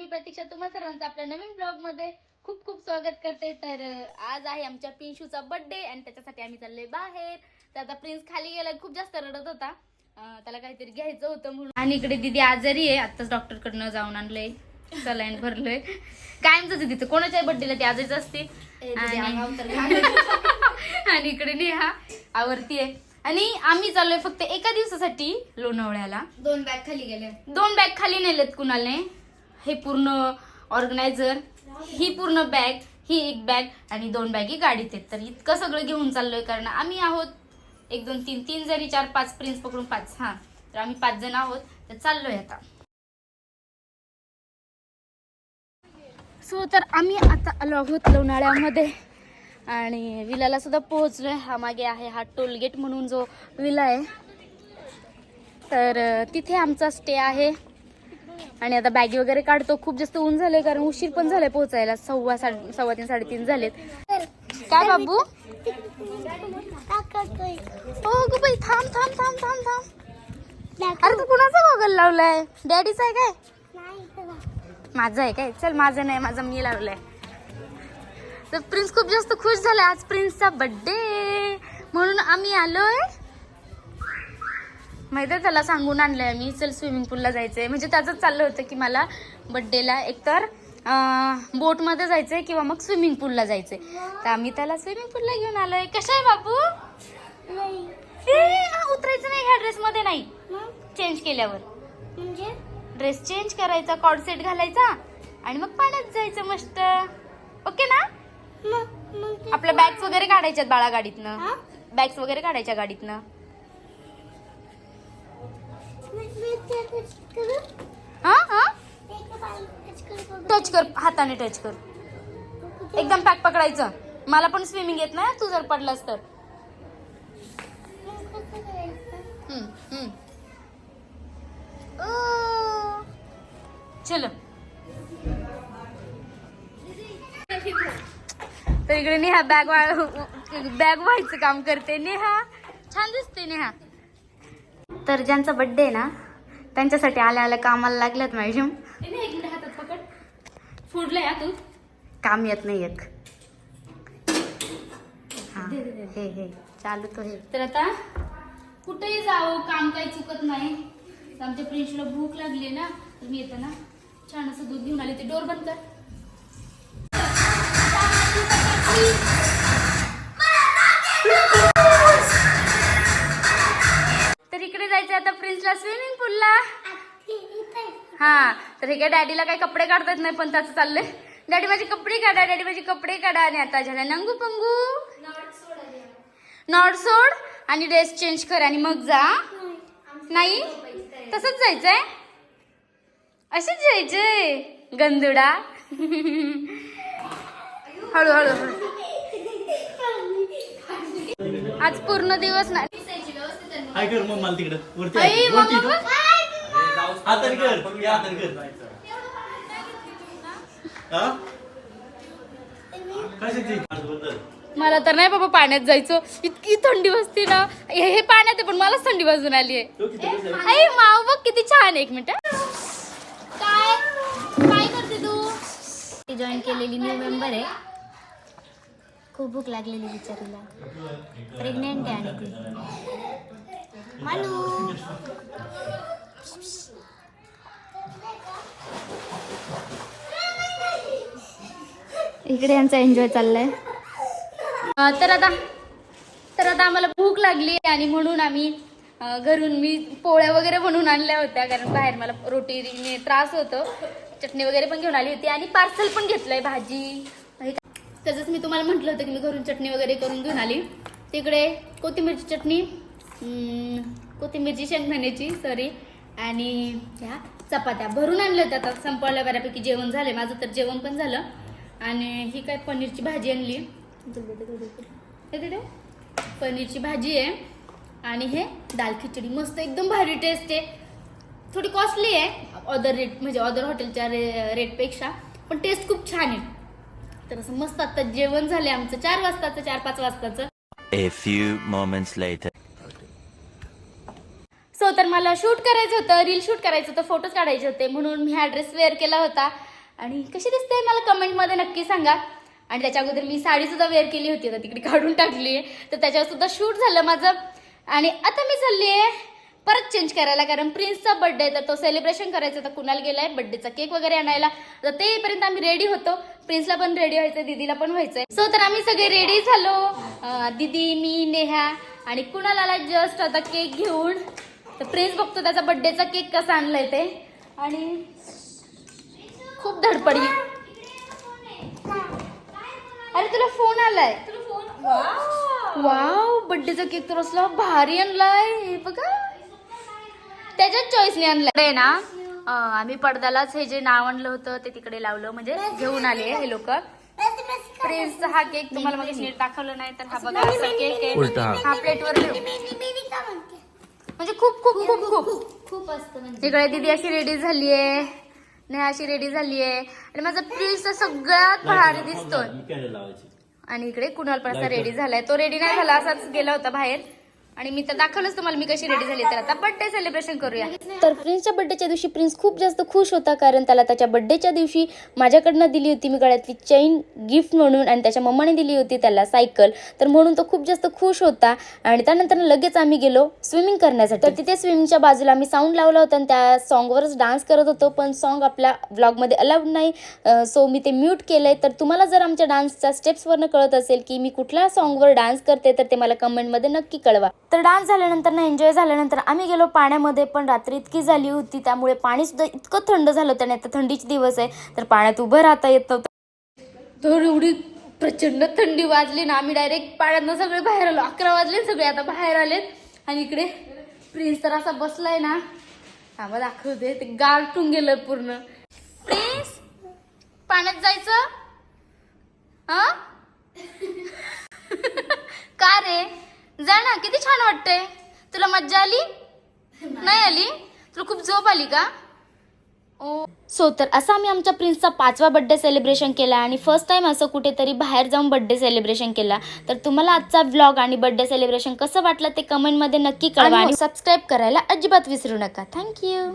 मी प्रतीक्षा तुम्हा सर्वांचं आपल्या नवीन ब्लॉगमध्ये खूप खूप स्वागत करते. तर आज आहे आमच्या पिंशूचा बर्थडे आणि त्याच्यासाठी आम्ही चाललोय बाहेर. तर आता प्रिन्स खाली गेला खूप जास्त रडत होता. त्याला काहीतरी घ्यायचं होतं म्हणून. आणि इकडे दिदी आजारी आहे आताच डॉक्टर कडनं जाऊन आणलंय. सलाईन भरलोय. कायमच तिथं कोणाच्या बर्थडेला ती आजारीच असते. आणि इकडे नेहा आवरती आहे. आणि आम्ही चाललोय फक्त एका दिवसासाठी लोणावळ्याला. दोन बॅग खाली गेले. दोन बॅग खाली नेलेत कुणालने हे पूर्ण ऑर्गनायझर ही पूर्ण बॅग ही एक बॅग आणि दोन बॅगी गाडीत आहेत. तर इतकं सगळं घेऊन चाललोय कारण आम्ही आहोत एक दोन तीन तीन जरी चार पाच प्रिन्स पकडून पाच हा तर आम्ही पाच जण आहोत. तर चाललोय आता. सो तर आम्ही आता आलो आहोत लोणाळ्यामध्ये आणि विलाला सुद्धा पोहोचलोय. हा मागे आहे हा टोलगेट म्हणून जो विला आहे. तर तिथे आमचा स्टे आहे. आणि आता बॅगी वगैरे काढतो. खूप जास्त ऊन झालंय कारण उशीर पण झालाय पोहोचायला. सव्वा साडे सव्वा तीन साडेतीन झालेत. काय बाबू? हो गो बाई थांब थांब थांब थांब थांब. अरे तू कुणाचा गॉगल लावलाय? डॅडीचा आहे काय? माझा आहे काय? चल माझं नाही माझा मी लावलाय. तर प्रिन्स खूप जास्त खुश झालाय. आज प्रिन्सचा बर्थडे म्हणून आम्ही आलोय माहिती आहे त्याला सांगून आणलंय आम्ही. चल स्विमिंग पूलला जायचंय. म्हणजे त्याचंच चाललं होतं की मला बड्डेला एकतर बोटमध्ये जायचंय किंवा मग स्विमिंग पूलला जायचंय. तर आम्ही त्याला स्विमिंग पूलला घेऊन आलोय. कशा आहे बाबू ए, हा, उतरायचं नाही ह्या ड्रेस मध्ये नाही. चेंज केल्यावर. म्हणजे? ड्रेस चेंज करायचा कॉर्ड सेट घालायचा आणि मग पाण्यात जायचं मस्त. ओके ना? आपल्या बॅग्स वगैरे काढायच्यात बाळा गाडीतनं बॅग्स वगैरे काढायच्या गाडीतनं. टच कर हाताने टच कर. एकदम पॅक पकडायचं. मला पण स्विमिंग येत नाही तू जर पडलास तर. चल. तर इकडे नेहा बॅग बॅग व्हायचं काम करते. नेहा छान दिसते नेहा. तर ज्यांचा बड्डे आहे ना त्यांच्यासाठी आल्या आल्या कामाला लागल्यात मॅडम. हातात पकड. फुडलंय हा तू. काम येत नाही एक. हा, हे हे चालू तो हे. तर आता कुठेही जावं काम काही चुकत नाही. तर आमच्या प्रिन्सला भूक लागली ना तर मी येते ना. छान असं दूध घेऊन आले ते डोर बंद कर. तर इकडे जायचं आता प्रिन्सला स्विमिंग पूलला हा तर हे काय डॅडीला काही कपडे काढता येत नाही पण त्याचं चाललंय. डॅडी माझे कपडे काढा डॅडी माझे कपडे काढा. आणि आता झाला नंगू पंगू. नॉट सोड आणि ड्रेस चेंज कर आणि मग जा. नाही तसंच जायचंय? असंच जायचंय. गंदुडा हळूहळू हळू आज पूर्ण दिवस नाही. काय कर मग मला तिकडं. वरती आई, आहे. वरती मम्मा इथं. हाताने कर. या हाताने कर. हा? काय मला तर नाही बाबा पाण्यात जायचं. इतकी थंडी वाजते ना. हे हे पाण्यात आहे पण मलाच थंडी वाजून आली आहे. तो किती दिवस झाले? आई माव बघ किती छान आहे. एक मिनिट काय? काय करते तू? जॉईन केलेली न्यू मेंबर आहे. खूप भूक लागलेली बिचारीला. प्रेग्नेंट आहे आणि ती मानू इकडे यांचा एन्जॉय चाललाय. तर आता तर आता आम्हाला भूक लागली आणि म्हणून आम्ही घरून मी पोळ्या वगैरे बनवून आणल्या होत्या कारण बाहेर मला रोटीने त्रास होतो. चटणी वगैरे पण घेऊन आली होती आणि पार्सल पण घेतलंय भाजी. हे त्याचंच मी तुम्हाला म्हटलं होतं की मी घरून चटणी वगैरे करून घेऊन आली. तिकडे कोथिंबीरची चटणी कोथिंबीरची शेंगदाण्याची सॉरी आणि ह्या चपात्या. भरून आणल्या होत्या आता संपवल्या बऱ्यापैकी जेवण झालं माझं तर जेवण पण झालं. आणि ही काय पनीरची भाजी आणली. पनीरची भाजी आहे. आणि हे दाल खिचडी. मस्त एकदम भारी टेस्ट आहे. थोडी कॉस्टली आहे ऑदर रेट म्हणजे ऑदर हॉटेलच्या रे रेटपेक्षा पण टेस्ट खूप छान आहे. तर असं मस्त आता जेवण झालं आमचं. चार वाजताचं चार पाच वाजताचं. सो तर मला शूट करायचं होतं रील शूट करायचं होतं फोटोज काढायचे होते. म्हणून मी हा ड्रेस वेअर केला होता. आणि कशी दिसते मला कमेंटमध्ये नक्की सांगा. आणि त्याच्या अगोदर मी साडीसुद्धा वेअर केली होती आता तिकडे काढून टाकली आहे तर त्याच्यावर सुद्धा शूट झालं माझं. आणि आता मी चालली आहे परत चेंज करायला कारण प्रिन्सचा बड्डे तर तो सेलिब्रेशन करायचा. तर कुणाला आहे बड्डेचा केक वगैरे आणायला. तर ते येईपर्यंत आम्ही रेडी होतो. प्रिन्सला पण रेडी व्हायचं दीदीला पण व्हायचंय. सो तर आम्ही सगळे रेडी झालो. दिदी दीदी मी नेहा आणि कुणाल आला? जस्ट आता केक घेऊन. तर प्रिन्स बघतो त्याचा बर्थडेचा केक कसा आणलाय ते. आणि खूप धडपडी अरे तुला फोन आलाय. वाव बर्थडेचा केक तर असला भारी आणलाय. हे बघा. त्याच्याच चॉईसने आणलाय. ना. आम्ही पडद्यालाच हे जे नाव आणलं होतं ते तिकडे लावलं. म्हणजे घेऊन आले हे लोक. प्रिन्सचा हा केक तुम्हाला मग नीट दाखवलं नाही तर हा बघा असा केक आहे. हा. प्लेटवर. म्हणजे खूप खूप खूप खूप खूप. असतं म्हणजे. इकडे दीदी अशी रेडी झालीये. नेहा अशी रेडी झालीये. आणि माझा प्रिन्स तर सगळ्यात भारी दिसतोय. आणि इकडे कुणाल पण असा रेडी झालाय. तो रेडी नाही झाला असाच गेला होता बाहेर. आणि मी तर दाखवलंच तुम्हाला मी कशी रेडी झाली तर आता बर्थडे सेलिब्रेशन करूया. तर प्रिन्सच्या बड्डेच्या दिवशी प्रिन्स खूप जास्त खुश होता कारण त्याला त्याच्या बड्डेच्या दिवशी माझ्याकडनं दिली होती मी गळ्यातली चैन गिफ्ट म्हणून आणि त्याच्या मम्माने दिली होती त्याला सायकल तर म्हणून तो खूप जास्त खुश होता आणि त्यानंतर लगेच आम्ही गेलो स्विमिंग करण्यासाठी. तर तिथे स्विमिंगच्या बाजूला आम्ही साऊंड लावला होता आणि त्या सॉन्गवरच डान्स करत होतो पण सॉन्ग आपल्या व्लॉगमध्ये अलाउड नाही. सो मी ते म्यूट केलंय. तर तुम्हाला जर आमच्या डान्सच्या स्टेप्सवरनं कळत असेल की मी कुठल्या सॉन्गवर डान्स करते तर ते मला कमेंटमध्ये नक्की कळवा. तर डान्स झाल्यानंतर ना एन्जॉय झाल्यानंतर आम्ही गेलो पाण्यामध्ये पण रात्री इतकी झाली होती त्यामुळे पाणी सुद्धा इतकं थंड झालं होतं आणि आता थंडीचे दिवस आहे तर पाण्यात उभं राहता येत नव्हतं. तर एवढी प्रचंड थंडी वाजली ना आम्ही डायरेक्ट पाण्यातनं सगळे बाहेर आलो अकरा वाजले सगळे आता बाहेर आलेत. आणि इकडे प्रिन्स तर असा बसलाय ना. थांबा दाखवते ते गारटून गेलं पूर्ण. प्रिन्स पाण्यात जायचं? हा? का रे? जा ना किती छान वाटतंय. तुला मज्जा आली? नाही आली? तुला खूप झोप आली का? ओ. सो तर असा आम्ही आमच्या प्रिन्सचा पाचवा बड्डे सेलिब्रेशन केला आणि फर्स्ट टाइम असं कुठेतरी बाहेर जाऊन बड्डे सेलिब्रेशन केला. तर तुम्हाला आजचा व्लॉग आणि बड्डे सेलिब्रेशन कसं वाटलं ते कमेंटमध्ये नक्की कळवा आणि सबस्क्राईब करायला अजिबात विसरू नका. थँक्यू